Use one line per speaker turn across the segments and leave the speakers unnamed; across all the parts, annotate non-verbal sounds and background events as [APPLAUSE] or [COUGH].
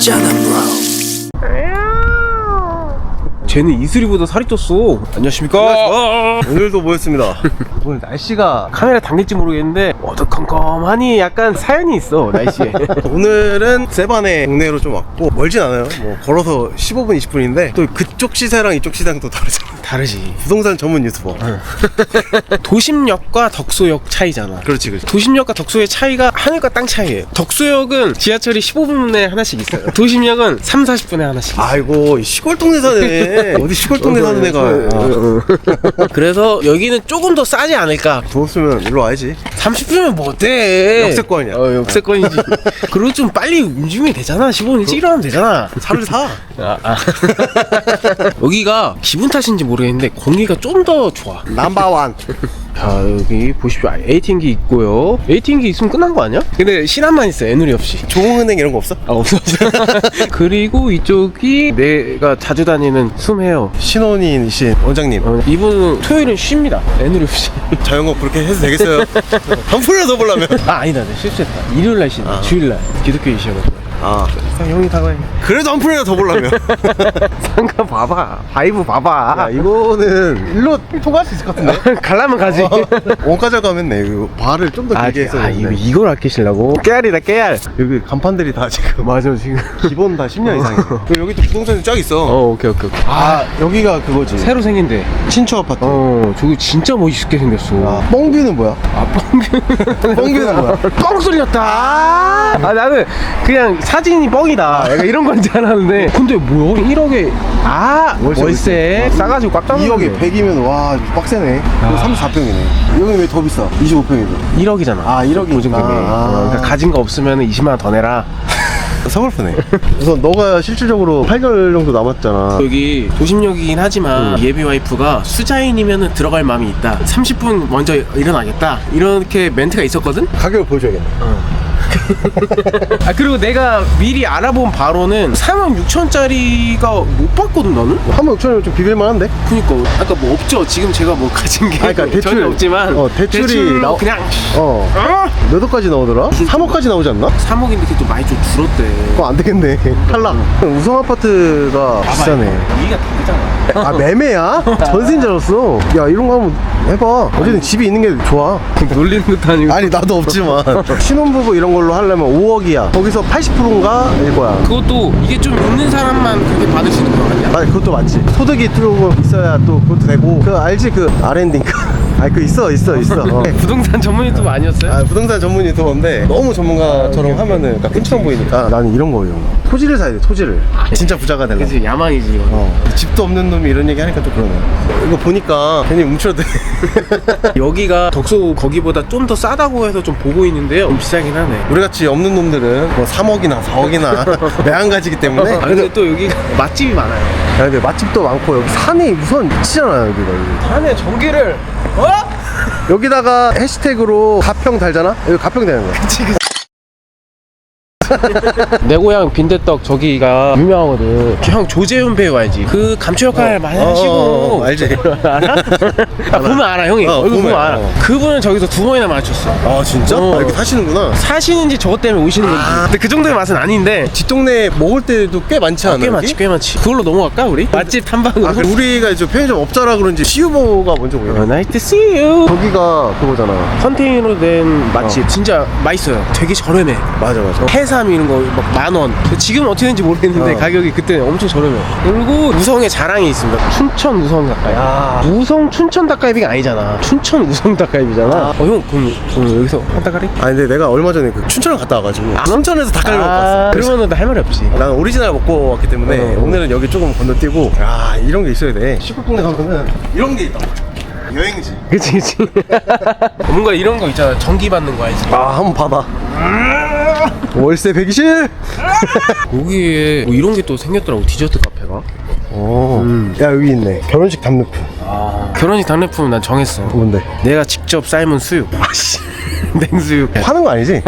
Canım. 쟤는 이슬이보다 살이 쪘어. 안녕하십니까? 아,
오늘도 모였습니다. [LAUGHS]
오늘 날씨가 카메라 당길지 모르겠는데 어두컴컴하니 약간 사연이 있어 날씨에. [LAUGHS]
오늘은 세반의 동네로 좀 왔고 멀진 않아요. 뭐 걸어서 15분 20분인데 또 그쪽 시세랑 이쪽 시세랑 또 다르잖아.
다르지.
부동산 전문 유튜버. [LAUGHS]
도심역과 덕소역 차이잖아.
그렇지 그렇지.
도심역과 덕소의 차이가 하늘과 땅 차이예요. 덕소역은 지하철이 15분에 하나씩 있어요. 도심역은 3, 40분에 하나씩. 있어요.
아이고 시골 동네 사네. 어디 시골 동네 사는 애가. 아, [LAUGHS]
그래서 여기는 조금 더 싸지 않을까.
더웠으면 일로 와야지.
30분이면 뭐 어때?
역세권이야.
어, 역세권이지. [LAUGHS] 그리고 좀 빨리 움직이면 되잖아. 15분 일찍 일어나면 되잖아.
차를 사. [LAUGHS]
아, 아. 여기가 기분 탓인지 모르겠는데 공기가 좀 더 좋아.
남바완.
자 여기 보십시오. 에이팅기 있고요. 에이팅기 있으면 끝난 거 아니야? 근데 신한만 있어. 애누리 없이.
종흥은행 이런 거 없어?
아 없어. [LAUGHS] 그리고 이쪽이 내가 자주 다니는 숨해요.
신혼이신 원장님.
어, 이분은 토요일은 쉬입니다. 애누리 없이. [LAUGHS]
자영업 그렇게 해도 되겠어요? [LAUGHS] 한 푼이라도 더 보려면.
아 아니다, 네, 실수했다. 일요일 날 쉬는
아.
주일 날 기독교이셔가지고.
아
형이 다가해.
그래도 한 푼이라도 더 보려면. [LAUGHS]
상가 봐봐. 바이브 봐봐.
야 이거는 일로 통과할 수 있을 것 같은데. [LAUGHS]
갈라면 가지.
원가절 가면 내 이거 발을 좀 더
아,
길게 했어야
아 이거
되는데.
이걸 아끼시려고? 깨알이다 깨알.
여기 간판들이 다 지금 [LAUGHS]
맞아 지금.
기본 다 10년 이상이에요. 여기 또 부동산이 쫙 있어.
어 오케이 오케이 오케이.
아 여기가 그거지.
새로 생긴데.
신축 아파트.
어 저기 진짜 멋있게 생겼어.
아, 뻥뷰는 뭐야?
아 뻥뷰.
뻥뷰는 뭐야?
뻥 쏠렸다. 아 나는 그냥 사진이 뻥이다. 약간 이런 건줄 알았는데. 근데 뭐야? 1억에 아
월세,
월세 싸가지고 꽉 잡는
2억에 100이면 와 빡세네. 이거 34평이네. 여기 왜 더 비싸? 25평이도.
1억이잖아.
아, 1억 이니까.
보증금이.
아.
어, 그러니까 가진 거 없으면 20만 원 더 내라. [LAUGHS]
서글프네. 우선 너가 실질적으로 8개월 정도 남았잖아.
여기 도심역이긴 하지만
음.
예비 와이프가 수자인이면 들어갈 마음이 있다. 30분 먼저 일어나겠다. 이렇게 멘트가 있었거든.
가격을 보여줘야겠네.
아 그리고 내가 미리 알아본 바로는 4만 6천짜리가 못 봤거든 나는.
한번 6천이면 좀 비빌만 한데?
그니까 아까 뭐 없죠. 지금 제가 뭐 가진 게
아, 그러니까 대출.
전혀 없지만
어, 대출이 나오-
그냥
어.
어?
몇 억까지 나오더라? 3억까지 나오지 않나?
3억인데 그래도 많이 좀 줄었대.
그거 안 되겠네. [LAUGHS] 탈락. 우성 아파트가 비싸네.
위가 다르잖아.
아 매매야? 전세인 줄 알았어. 야 이런 거 한번 해봐. 어쨌든 집이 있는 게 좋아. [LAUGHS]
놀리는 것도 아니고.
아니 나도 없지만 [LAUGHS] 신혼부부 이런 걸로 하려면 5억이야. 거기서 80%인가 일 거야.
그것도 이게 좀 있는 사람만 그렇게 받을 수 있는 거 아니야?
아 그것도 맞지. 소득이 조금 있어야 또 그것도 되고. 그 알지 그 R&D인가? 아니 그 있어 있어 있어. [LAUGHS] 어.
부동산 전문 유튜브 아니었어요?
아 부동산 전문 유튜버인데 너무 전문가처럼 하면은 약간 끔찍한 보이니까 나는 이런 거 이런 거. 토지를 사야 돼 토지를. 진짜 부자가 되려.
그치 야망이지 이거.
어, 집도 없는 놈이 이런 얘기 하니까 좀 그러네. 이거 보니까 괜히 움츠러드네. [LAUGHS]
여기가 덕소 거기보다 좀 더 싸다고 해서 좀 보고 있는데요. 좀 비싸긴 하네.
우리 같이 없는 놈들은 뭐 3억이나 4억이나 [LAUGHS] 매한 가지기 때문에.
아 근데 또 여기 맛집이 많아요.
야, 근데 맛집도 많고 여기 산이 우선 미치잖아 여기가. 여기.
안에 전기를 어?
여기다가 해시태그로 가평 달잖아. 여기 가평 되는 거야.
내 고향 빈대떡 저기가 유명하거든. 형 조재훈 배우 알지? 그 감초 역할 많이
어,
하시고.
어, 어, 알지. [LAUGHS]
알아? 아, 보면 알아 형이.
어,
얼굴 보면,
보면,
알아.
어.
그분은 저기서 두 번이나 맞췄어.
아 진짜?
어.
아, 여기 사시는구나.
사시는지 저것 때문에 오시는 건지.
아.
근데 그 정도의 맛은 아닌데.
뒷동네 먹을 때도 꽤 많지 않아?
꽤? 많지, 꽤 많지. 그걸로 넘어갈까 우리? 맛집 탐방으로.
아, 우리가 이제 편의점 업자라 그런지 시우버가 먼저 보여.
어, see you.
저기가 그거잖아.
컨테이너로 된 맛집 진짜 맛있어요. 되게 저렴해.
맞아 맞아.
해삼 이런 거 막 만 원. 지금 어떻게 되는지 모르겠는데
어.
가격이 그때 엄청 저렴해. 그리고 우성에 자랑이 있습니다. 춘천 우성 닭갈비.
야.
우성 춘천 닭갈비가 아니잖아. 춘천 우성 닭갈비잖아.
아.
어형 그럼, 그럼 여기서 한 닭갈비?
아 근데 내가 얼마 전에 그 춘천을 갔다 와가지고 춘천에서 닭갈비 먹고 왔어. 그래서
그러면은 나 할 말이 없지.
나는 오리지널 먹고 왔기 때문에
어.
오늘은 여기 조금 건너뛰고 야 이런 게 있어야 돼 시골 동네 가면은 이런 게 있다 여행지
그치 그치. [LAUGHS] 뭔가 이런 거 있잖아. 전기 받는 거 알지?
아 한번 받아 월세 120?
여기에 뭐 이런 게 또 생겼더라고 디저트 카페가.
오. 야 여기 있네 결혼식 답례품
결혼식 답례품 난 정했어.
뭔데?
내가 직접 삶은 수육. 아씨. [LAUGHS] 냉수육.
파는 거 아니지?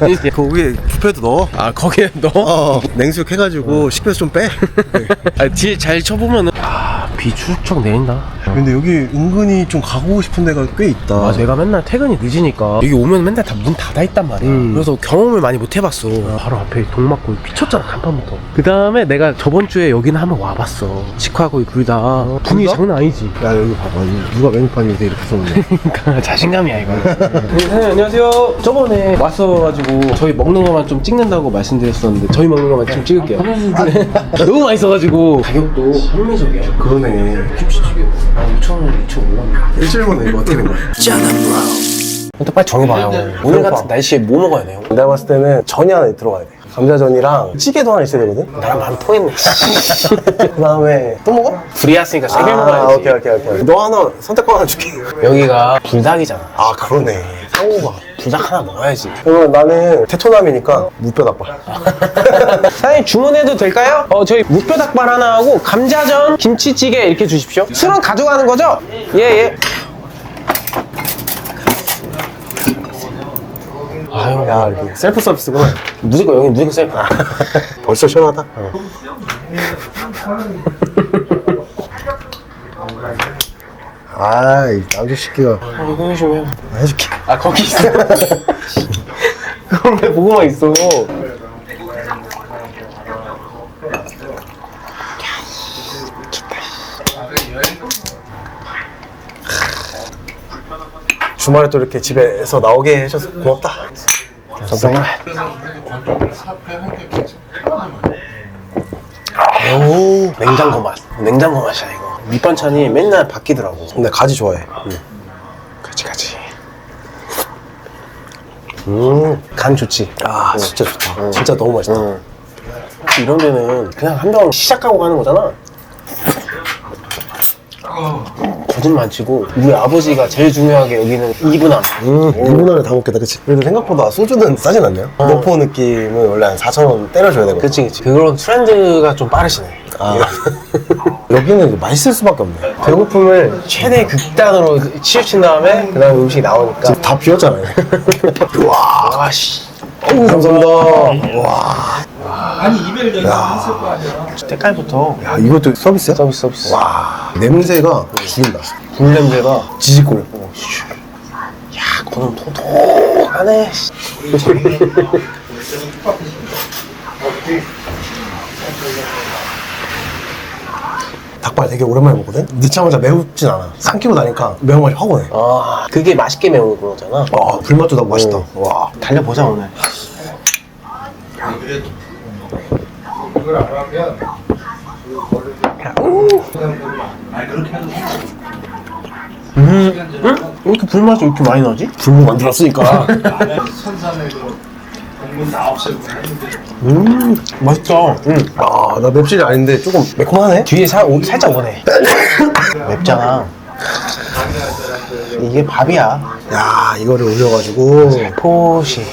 아니지. [LAUGHS]
그 위에 뷔페도 넣어
아 거기에 넣어?
어 냉수육 해가지고 식표에서 좀 빼 [LAUGHS]
아, 뒤에 잘 쳐보면은 아 비 추적 내린다
근데 여기 은근히 좀 가고 싶은 데가 꽤 있다.
아, 제가 맨날 퇴근이 늦으니까 여기 오면 맨날 다 문 닫아 있단 말이야.
음.
그래서 경험을 많이 못 해봤어. 바로 앞에 동 맞고 미쳤잖아 간판부터. 그 다음에 내가 저번 주에 여기는 한번 와봤어. 치과고이 불다. 분위기? 장난 아니지.
야 여기 봐봐 누가 메뉴판인데 이렇게 썼는데 [LAUGHS]
그러니까 자신감이야 이거. [LAUGHS] 네, 안녕하세요. 저번에 왔어가지고 저희 먹는 것만 좀 찍는다고 말씀드렸었는데 저희 먹는 것만 좀 찍을게요. 네. [LAUGHS] 너무 맛있어가지고 가격도 합리적이야.
그러네
김치찌개 5,000원, 2,500원.
일주일 만에 이거 어떻게 된 거야? [LAUGHS]
일단 빨리 정해봐요. 오늘 같은 날씨에 뭐 먹어야 돼요?
내가 봤을 때는 전이 하나 들어가야 돼 감자전이랑 찌개도 하나 있어야 되거든
나랑 만 통했네. [LAUGHS]
그 다음에 또 먹어?
불이었으니까
세개아
먹어야지.
오케이 오케이 오케이 너 하나 선택권 하나 줄게
여기가 불닭이잖아.
아 그러네
상호가 불닭 하나 먹어야지.
그러면 나는 테토남이니까 무뼈 닭발 [LAUGHS]
사장님 주문해도 될까요? 어 저희 무뼈 닭발 하나 하고 감자전, 김치찌개 이렇게 주십시오. 술은 가져가는 거죠? 예 예. 아유
야 이렇게 셀프 서비스구나
무조건 여기 무조건 셀프.
벌써 시원하다 아이 남주 새끼가
아, 이거 해주면.
해줄게
아 거기 있어. 그걸 왜 보고만 있어?
주말에 또 이렇게 집에서 나오게 해줘서 고맙다
잠깐만.
오
냉장고 맛. 냉장고 맛이야 이거. 밑반찬이 맨날 바뀌더라고.
근데 가지 좋아해
같이 같이.
음.
간 좋지.
아 진짜 좋다 진짜 너무 맛있다
응. 이런 데는 그냥 한 병 시작하고 가는 거잖아. 거짓말 안 치고 우리 아버지가 제일 중요하게 여기는 이분함.
음, 일본어를 다 먹겠다, 그치? 그래도 생각보다 소주는 싸진 않네요. 노포 느낌은 원래 한 4,000원 때려줘야 되거든.
그치 그치. 그런 트렌드가 좀 빠르시네.
아. [LAUGHS] 여기는 맛있을 수밖에 없네.
배고픔을 최대 극단으로 치우친 다음에 그 다음에 음식이 나오니까.
지금 다 비었잖아요. [LAUGHS] 와,
와씨.
어우, 감사합니다. 와.
아니 이별 연락 있을 거 아니야.
때깔부터
야, 이것도 서비스야?
서비스 서비스.
와. 냄새가 죽인다.
불 냄새가.
지지꼴.
야, 그는 통통하네. 씨.
닭발 되게 오랜만에 먹거든? 넣자마자 매우진 않아. 삼키고 나니까 매운맛이 확 오네.
아, 그게 맛있게 매운 거잖아.
와, 불맛도 나고 맛있다. 와.
달려보자 오늘.
이걸 안 하면
음, 응? 왜 이렇게 불맛이 이렇게 많이 나지?
불로 만들었으니까. [LAUGHS]
선산에 그 공문 다 없애고 했는데
음, 맛있다. 응.
아, 나 맵찔이 아닌데 조금 매콤하네?
뒤에 살, 오, 살짝 오네. [LAUGHS] 맵잖아. 이게 밥이야.
야, 이거를 올려가지고.
포시.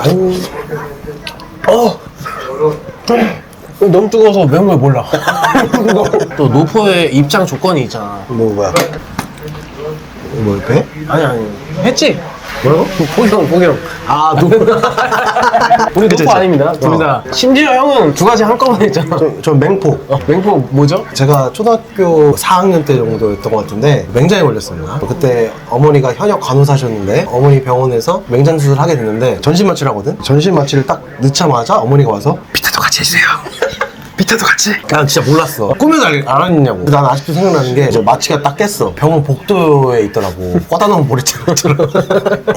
아유.
어! 너무 뜨거워서 매운 걸 몰라. [LAUGHS] 또 노포의 입장 조건이 있잖아.
뭐, 뭐야? 뭐, 배?
아니, 아니. 했지?
뭐라고?
포경, 포경.
아, 노. [LAUGHS]
우리
그치,
노포. 아닙니다. 둘
어.
다. 심지어 형은 두 가지 한꺼번에 했잖아.
저, 저 맹포.
어, 맹포 뭐죠?
제가 초등학교 4학년 때 정도였던 것 같은데 맹장에 걸렸습니다. 그때 어머니가 현역 간호사셨는데 어머니 병원에서 맹장 수술을 하게 됐는데 전신 마취를 하거든. 전신 마취를 딱 넣자마자 어머니가 와서 비타도 같이 해주세요. [LAUGHS] 비타도 같이. 난 진짜 몰랐어. 꿈에도 알- 알았냐고. 근데 난 아직도 생각나는 게 이제 마취가 딱 깼어. 병원 복도에 있더라고. 꽂아 놓은 모래처럼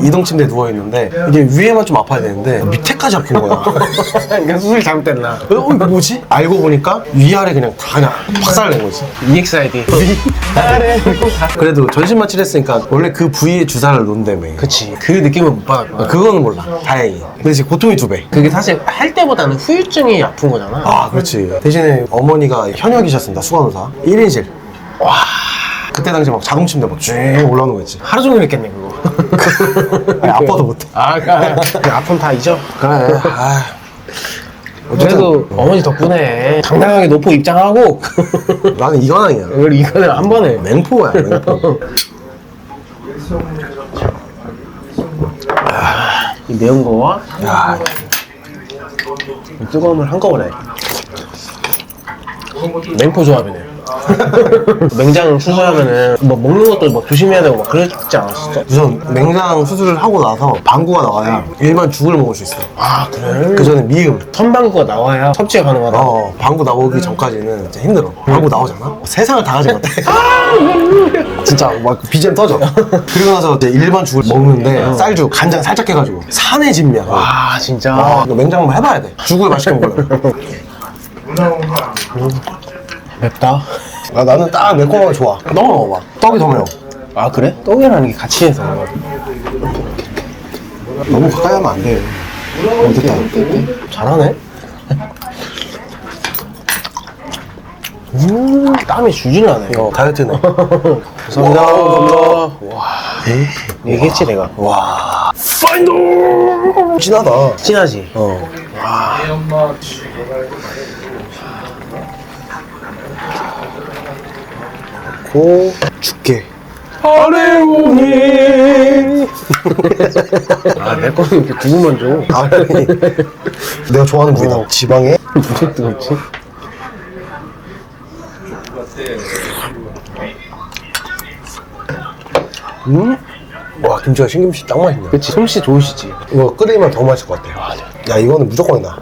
이동 침대에 누워 있는데 이게 위에만 좀 아파야 되는데 밑에까지 아픈 거야. [LAUGHS]
그러니까 수술 잘못됐나?
어, 이거 뭐지? 알고 보니까 위아래 그냥 다 그냥 박살 낸 거지.
EXID. [LAUGHS] 아래.
그래도 전신 마취를 했으니까 원래 그 부위에 주사를 놓는다며.
그치. 그 느낌을 못 받았구나.
그거는 몰라. 다행히. 근데 지금 고통이 두 배.
그게 사실 할 때보다는 후유증이 아픈 거잖아.
아, 그렇지. 대신에 어머니가 현역이셨습니다. 수간호사. 1인실. 와. 그때 당시 막 자동 침대 막쭉 올라오는 거 있지.
하루 종일 했겠네, 그거. [LAUGHS]
아니, 아빠도 못해.
아, 그 아픔 다 잊어.
그래. 아.
그래도 어머니 덕분에 당당하게 노포 입장하고 [LAUGHS]
나는 이관왕이야.
우리 이거는 한 번에
맹포야, 맹포.
이 매운 거와
야,
이 뜨거움을 한꺼번에 맹포 조합이네. [LAUGHS] 맹장 수술하면은 뭐 먹는 것도 막 조심해야 되고 막 그러지 않았어?
우선 맹장 수술을 하고 나서 방구가 나와야 일반 죽을 먹을 수 있어.
아 그래?
그 전에 미음.
선방구가 나와야 섭취가 가능하다.
어, 방구 나오기 전까지는 진짜 힘들어. 방구 나오잖아? 세상을 다 가진 것 같아. 진짜 막 BGM 터져. 그리고 나서 이제 일반 죽을 먹는데 쌀죽, 간장 살짝 해가지고 산의 진미야. 와,
아 진짜.
아, 너 맹장 한번 해봐야 돼. 죽을 맛있게 먹으려면. [LAUGHS]
맵다.
아, 나는 딱 매콤하게 좋아. 너무 먹어봐. 떡이 더 매워.
아 그래? 떡이라는 게 같이 해서.
너무 가까이 하면 안 돼. 어, 됐다.
잘하네. 음, 땀이 줄줄 나네.
이거 다이어트네.
감사합니다. 와, 얘기했지 내가.
와. 파이널! 진하다.
진하지?
어.
애 엄마
고, 죽게.
아레오니. 아, 내 거는 이렇게 두부만 줘.
아니. 내가 좋아하는 부위다.
어.
지방에
무슨 뜨겁지?
음? 와 김치가 신김치 딱 맛있네
그치, 솜씨 좋으시지.
이거 끓이면 더 맛있을 것 같아 야 이거는 무조건이다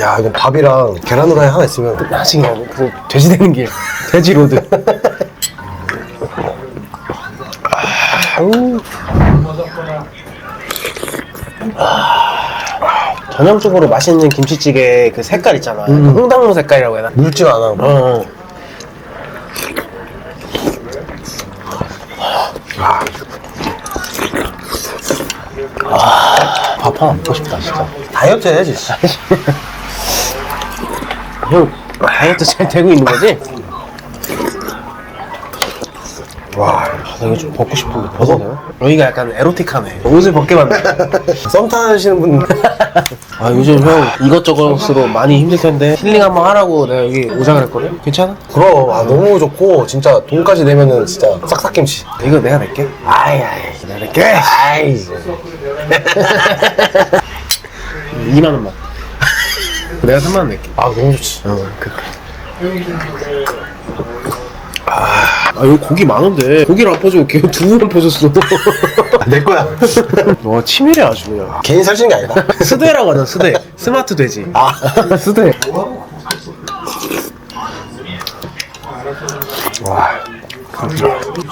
야 이건 밥이랑 계란 후라이 하나 있으면
아직 그 돼지 되는 길. 돼지 로드. 아우. 전형적으로 맛있는 김치찌개 그 색깔 있잖아. 그 홍당무 색깔이라고 해야 되나?
안 하고
어, 어. 아, 밥 하나 먹고 싶다, 진짜.
다이어트 해야지 씨. [LAUGHS]
형, 다이어트 잘 되고 있는 거지?
와
나 이거 좀 벗고 싶은데 벗어도 돼요? 여기가 약간 에로틱하네. 옷을 벗게 만네. [LAUGHS]
썸 타시는 분 [LAUGHS]
아, 요즘 형 이것저것으로 많이 힘들 텐데 힐링 한번 하라고 내가 여기 오자 그랬거든? 괜찮아?
그럼 아 너무 좋고 진짜 돈까지 내면은 진짜 싹싹김치
이거 내가 낼게.
아이 아이
내가 낼게.
아이 [LAUGHS]
2만 원만. 내가 3만 원 낼게.
아 너무 좋지
어, 그. 아, 아, 여기 고기 많은데 고기를 안 퍼주고 걔 두부만 퍼줬어. [LAUGHS]
내 거야
와 치밀해 아주 그냥.
괜히 살찌는 게 아니다
스대라고 하잖아 스대. 스마트 돼지.
아
스대.
와.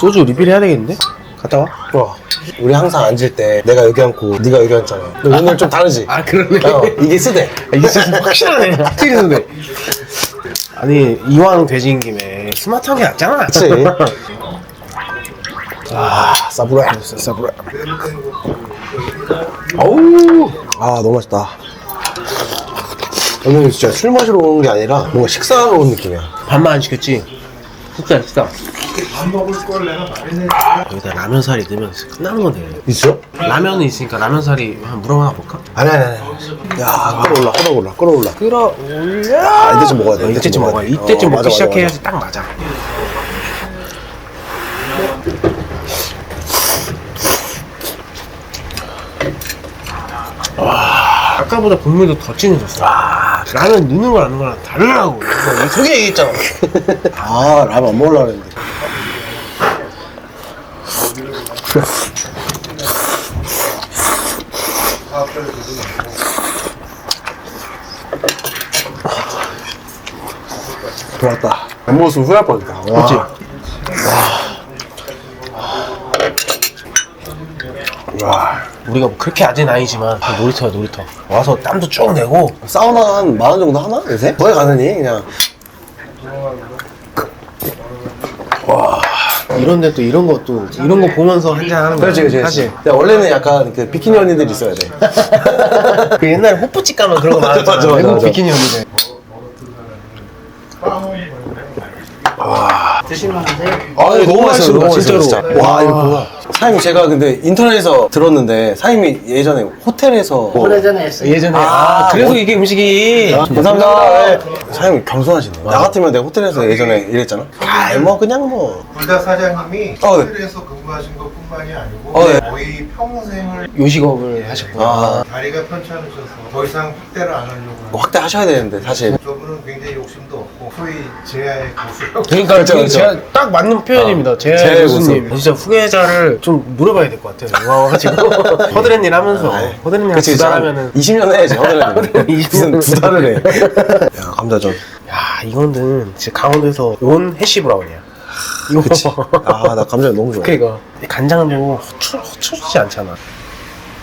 소주 리필 해야 되겠는데? 갔다 와.
와, 우리 항상 앉을 때 내가 여기 앉고 네가 여기 앉잖아. 근데 오늘 좀 다르지?
아 그러네.
어, 이게 쓰대.
이게 진짜 확실하네. [LAUGHS] 확실히 근데. 아니 이왕 돼지인 김에 스마트한 게 낫잖아.
그치? [LAUGHS] 아, 사브라.
싸브라.
어우. 아, 너무 맛있다. 오늘 진짜 술 마시러 오는 게 아니라 뭔가 식사하러 온 느낌이야.
밥만 안 시켰지? 식사 식사.
밥 먹을 걸 내가 말했는데
여기다 라면 사리 넣으면 끝나는 거네.
있어?
라면은 있으니까 라면 사리 한 물어봐 볼까?
아니, 아니, 아니. 야, 끌어올라, 끌어올라, 끌어올라.
끌어올려.
아, 이때쯤 먹어야 돼.
어, 이때쯤 먹어야 돼. 이때쯤
어,
먹기 시작해야지 딱 맞아. 와, 아까보다 국물도 더 진해졌어. 라면 넣는 거랑 안 넣는 거랑 다르라고. 저기 얘기했잖아.
아, 라면 안 먹으려고 했는데. 좋았다. 안 먹었으면 후회할 뻔했다. 와.
그치?
와.
우리가 뭐 그렇게 아진 아니지만 놀이터야 놀이터. 와서 땀도 쭉 내고
사우나 한 만 원 정도 하나? 요새? 거기 가느니 그냥
이런데 또 이런 것도 이런 거 보면서 한잔 하는 거야.
그렇지 그렇지
사실.
그렇지 야, 원래는 약간 그 비키니 언니들 있어야 돼 [LAUGHS]
그 옛날에 호프집 가면 그런 거 많았잖아. [LAUGHS]
맞아, 맞아,
외국
맞아.
비키니 언니들.
아 이거 너무 맛있어 너무
진짜로.
맛있어 진짜 와 이거 뭐야 사장님 제가 근데 인터넷에서 들었는데 사장님이 예전에 호텔에서
오래전에 했어요.
예전에
아,
아, 그래서
뭐-
이게 음식이
감사합니다 네. 사장님 겸손하시네 나 같으면 내가 호텔에서 예전에 일했잖아 아 뭐 그냥 뭐
불다 사장님이
어, 네.
호텔에서 근무하신 것뿐만이 아니고
어, 네.
거의 평생을
요식업을 하셨구나.
아,
다리가 편찮으셔서 더 이상 확대를 안 하려고 하는
확대하셔야 되는데 사실
저분은 건 굉장히 욕심도 없고 소위 제야의 고수라고
그러니까
그렇죠,
이게
그렇죠.
제가 딱 맞는 표현입니다.
제제
교수님. 진짜 후계자를 좀 물어봐야 될 것 같아요. 와가지고. [LAUGHS] 허드렛 일 하면서. 허드렛 일
그치,
두 달 하면은
20년 해야지 허드렛
20년.
무슨 두 달을 해. [LAUGHS] 야, 감자전
야 이거는 진짜 강원도에서 온 해시 브라운이야. 이거
그치. 아 나 감자전 너무 좋아.
그러니까 간장도 허추 허추지 않잖아.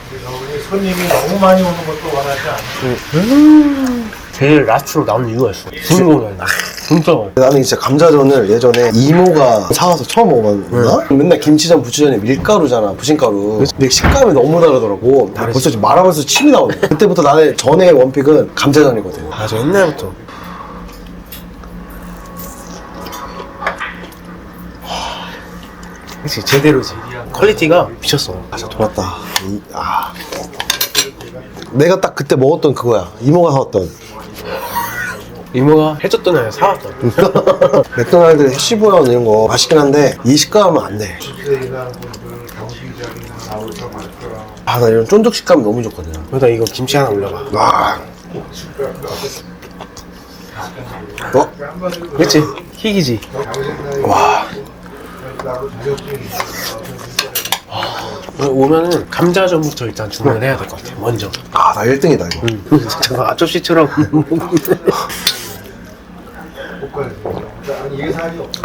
그래서 우리 손님이 너무 많이 오는 것도 원하지 않고
제일 라스트로 나오는 이유가 있어. 주인공이 나. 진짜.
나는 진짜 감자전을 예전에 이모가 사와서 처음 먹었나? 맨날 김치전, 부추전에 밀가루잖아, 부침가루. 근데 식감이 너무 다르더라고. 나 벌써 지금 말하면서 침이 나오네. [LAUGHS] 그때부터 나의 전의 원픽은 감자전이거든.
맞아 옛날부터. 그치 제대로지. 퀄리티가 미쳤어.
맞아, 돌았다. 이, 아. 내가 딱 그때 먹었던 그거야. 이모가 사왔던.
이모가 해줬던 애 사왔던. [LAUGHS]
맥도날드 해시브라운 이런 거 맛있긴 한데 이 식감은 안 돼.
일하는 분들 경비자리나 나올까 말까
아, 나 이런 쫀득 식감이 너무 좋거든.
여기다 이거 김치 하나 올려봐.
와. 어?
그렇지 희귀지.
와.
나도 자격증이 있어
오면은 감자전부터 일단 주문을 해야 될 것 같아. 먼저.
아, 나 1등이다, 이거.
잠깐 앞접시처럼.
아니 이게 살이 없어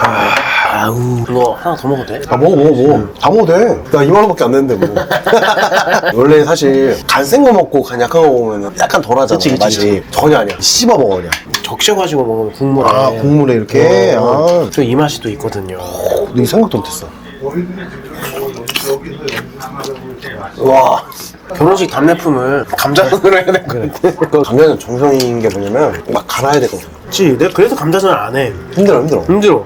아우 이거 하나 더 먹어도 돼?
아 먹어 먹어 먹어 다 먹어도 돼 나 2만원밖에 안 내는데 뭐 [LAUGHS] 원래 사실 간 센 거 먹고 간 약한 거 먹으면 약간 덜 하잖아
그치, 그치,
맛이. 전혀 아니야 씹어 먹어 그냥
적셔가지고 먹으면 국물에.
아 국물에 이렇게
어,
아
또이 맛이 또 있거든요.
이 생각도 못했어 와
결혼식 답례품을 감자전으로 해야 될 것 같아.
그 감자는 정성인 게 뭐냐면 막 갈아야 되거든
그치 내가 그래서 감자전을 안 해.
힘들어 힘들어
힘들어.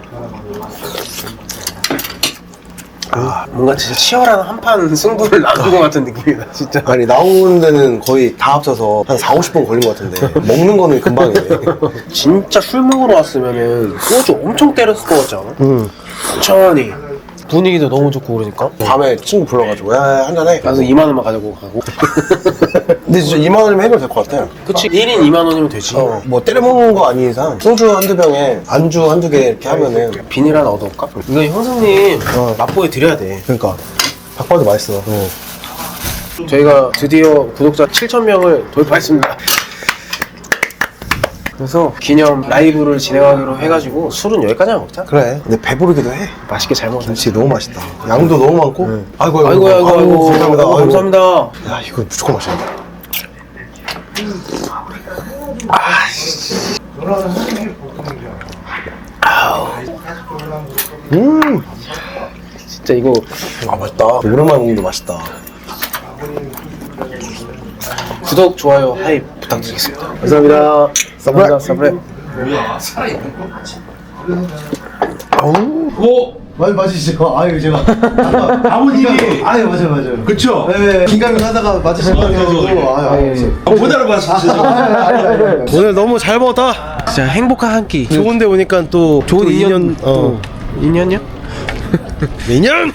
아, 뭔가 진짜 치열한 한판 승부를 나눈 것 같은 느낌이다, 진짜.
아니 나오는 데는 거의 다 합쳐서 한 4, 50분 걸린 것 같은데 먹는 거는 금방이네 [LAUGHS]
진짜 술 먹으러 왔으면은 소주 엄청 때렸을 것 같지 않아?
음.
천천히. 분위기도 너무 좋고 그러니까.
밤에 친구 불러가지고 야 한잔해
나도 2만 원만 가지고 가고. [LAUGHS]
근데 진짜 2만 원이면 해결 될 것 같아
그치, 1인 2만 원이면 되지.
어, 뭐 때려 먹는 거 아닌 이상 소주 한두 병에 안주 한두 개 이렇게 하면은
비닐 하나 얻어올까? 이거 형수님
어.
맛보여 드려야 돼.
그러니까 닭발도 맛있어
저희가 드디어 구독자 7,000명을 돌파했습니다. 그래서 기념 라이브를 진행하기로 해가지고 술은 여기까지만 먹자.
그래. 근데 배부르기도 해.
맛있게 잘 먹자.
김치 너무 맛있다. 양도 너무 많고. 아이고
아이고 아이고 아이고
감사합니다.
아이고,
아이고.
감사합니다.
야 이거 무조건 맛있다
보통이잖아
음아
진짜 이거
맛있다. 오랜만에 먹는데 맛있다.
구독 좋아요 하이 부탁드리겠습니다. 감사합니다. 감사합니다. 사브레.
맞, 맞으시죠? 아유, 제가. [LAUGHS] 아버님이. 아유, 맞아요, 맞아요.
그쵸?
네, 긴가민 하다가 맞으신다고 해가지고. 아유, 아유.
어, 못 알아봤어.
오늘 너무 잘 먹었다
진짜 행복한 한 끼.
좋은데 오니까 또
좋은
또 인연.
어또 인연이요? [LAUGHS]
인연